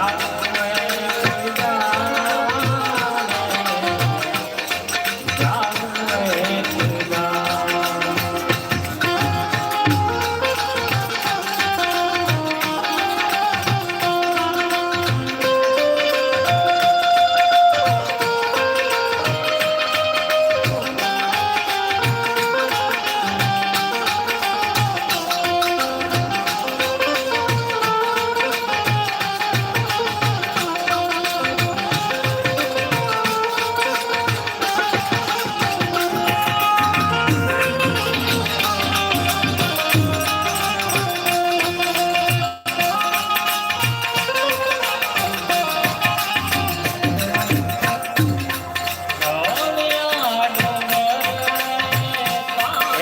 God.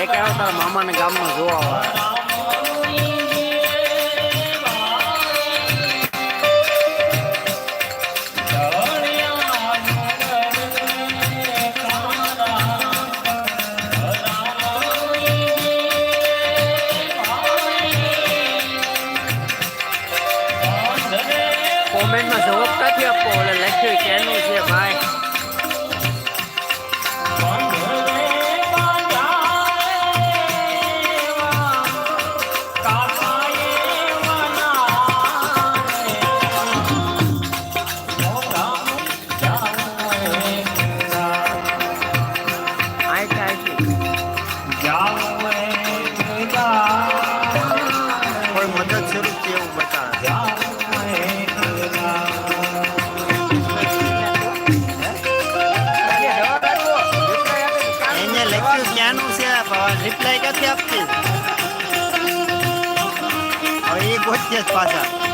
એ કહેવાય ગામમાં જોવા આવે કોમેન્ટમાં જવાબ નથી આપવો એટલે લખ્યું કે એનું છે ભાઈ. ક્યાંનું છે રિપ્લાય ક્યાંથી આપતી હવે એ ગોતીએ જ પાછા